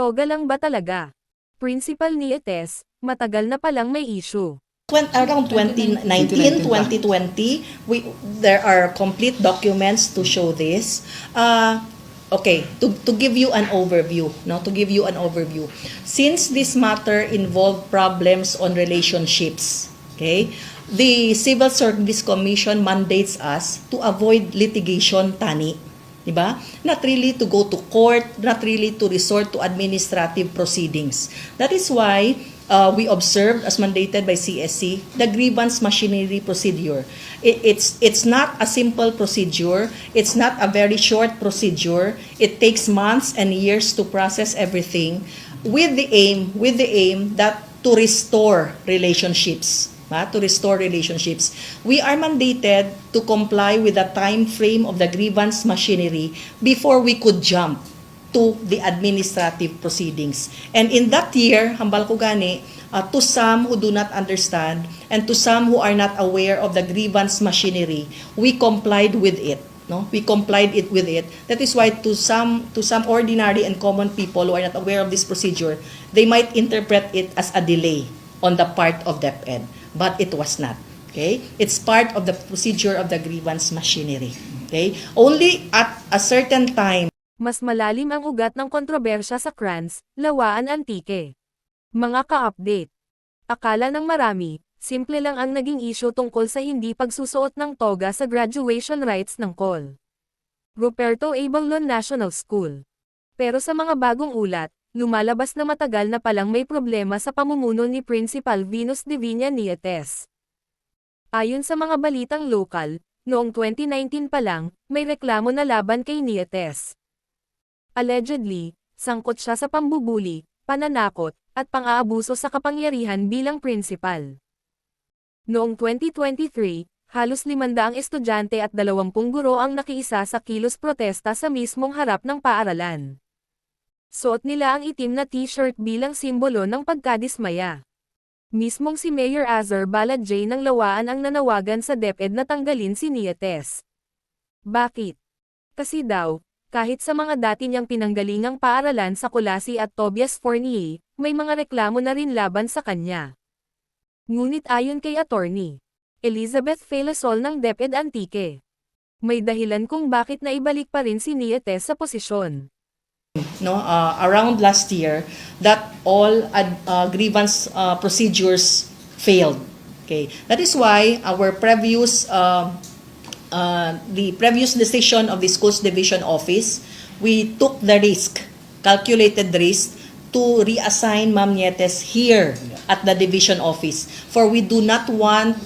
Toga lang ba talaga? Principal ni Etes, matagal na palang may issue. Around 2019, 2020, we there are complete documents to show this. Uh, okay, to, to give you an overview, no, to give you an overview. Since this matter involved problems on relationships, okay, the Civil Service Commission mandates us to avoid litigation tani. Diba? Not really to go to court, not really to resort to administrative proceedings. That is why uh, we observed, as mandated by CSC, the grievance machinery procedure. It, it's, it's not a simple procedure. It's not a very short procedure. It takes months and years to process everything with the aim, with the aim that to restore relationships to restore relationships. We are mandated to comply with the time frame of the grievance machinery before we could jump to the administrative proceedings. And in that year, hambal ko gani, uh, to some who do not understand and to some who are not aware of the grievance machinery, we complied with it. No? We complied it with it. That is why to some to some ordinary and common people who are not aware of this procedure, they might interpret it as a delay on the part of DepEd, but it was not. Okay? It's part of the procedure of the grievance machinery. Okay? Only at a certain time Mas malalim ang ugat ng kontrobersya sa Krans, Lawaan Antique. Mga ka-update. Akala ng marami, simple lang ang naging issue tungkol sa hindi pagsusuot ng toga sa graduation rites ng call. Ruperto Abelon National School. Pero sa mga bagong ulat, lumalabas na matagal na palang may problema sa pamumuno ni Principal Venus Divina Nietes. Ayon sa mga balitang lokal, noong 2019 pa lang, may reklamo na laban kay Nietes. Allegedly, sangkot siya sa pambubuli, pananakot, at pang-aabuso sa kapangyarihan bilang principal. Noong 2023, halos limandaang estudyante at dalawampung guro ang nakiisa sa kilos protesta sa mismong harap ng paaralan. Suot nila ang itim na t-shirt bilang simbolo ng pagkadismaya. Mismong si Mayor Azar Balad J ng Lawaan ang nanawagan sa DepEd na tanggalin si Nietes. Bakit? Kasi daw, kahit sa mga dati niyang pinanggalingang paaralan sa Kulasi at Tobias Fournier, may mga reklamo na rin laban sa kanya. Ngunit ayon kay attorney, Elizabeth Felasol ng DepEd Antique, may dahilan kung bakit naibalik pa rin si Nietes sa posisyon. No uh, around last year that all ad, uh, grievance uh, procedures failed. Okay. That is why our previous uh, uh, the previous decision of the schools division office we took the risk calculated risk to reassign Ma'am Nietes here at the division office. For we do not want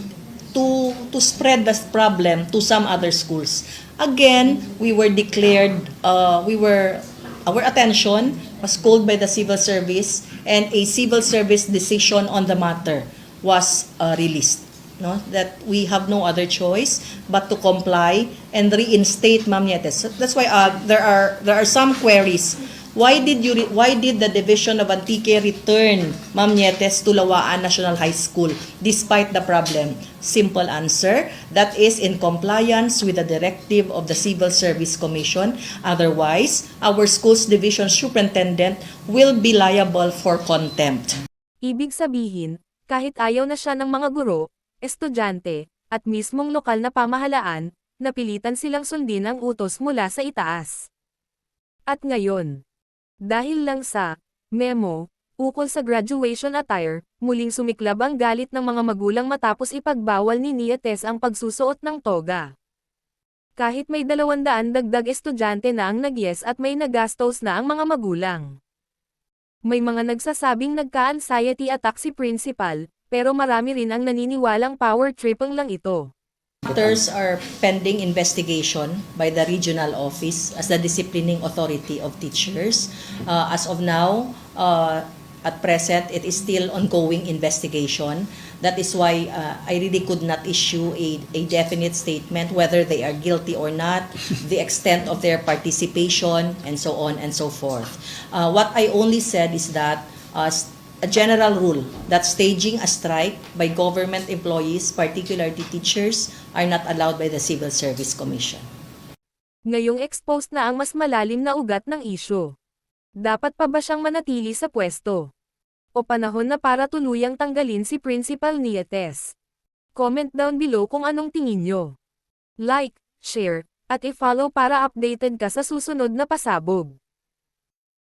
to to spread this problem to some other schools. Again, we were declared uh, we were our attention was called by the civil service and a civil service decision on the matter was uh, released no that we have no other choice but to comply and reinstate Ma'am Nietes. So that's why uh, there are there are some queries Why did you why did the division of Antique return Ma'am Nietes to Lawaan National High School despite the problem? Simple answer, that is in compliance with the directive of the Civil Service Commission. Otherwise, our schools division superintendent will be liable for contempt. Ibig sabihin, kahit ayaw na siya ng mga guro, estudyante, at mismong lokal na pamahalaan, napilitan silang sundin ang utos mula sa itaas. At ngayon, dahil lang sa memo, ukol sa graduation attire, muling sumiklab ang galit ng mga magulang matapos ipagbawal ni Nietes ang pagsusuot ng toga. Kahit may dalawandaan dagdag estudyante na ang nag-yes at may nagastos na ang mga magulang. May mga nagsasabing nagka-anxiety attack si principal, pero marami rin ang naniniwalang power tripping lang ito. Matters are pending investigation by the regional office as the disciplining authority of teachers. Uh, as of now, uh, at present, it is still ongoing investigation. That is why uh, I really could not issue a, a definite statement whether they are guilty or not, the extent of their participation, and so on and so forth. Uh, what I only said is that uh, a general rule that staging a strike by government employees, particularly teachers, are not allowed by the Civil Service Commission. Ngayong exposed na ang mas malalim na ugat ng issue. Dapat pa ba siyang manatili sa pwesto? O panahon na para tuluyang tanggalin si Principal Nietes? Comment down below kung anong tingin nyo. Like, share, at i-follow para updated ka sa susunod na pasabog.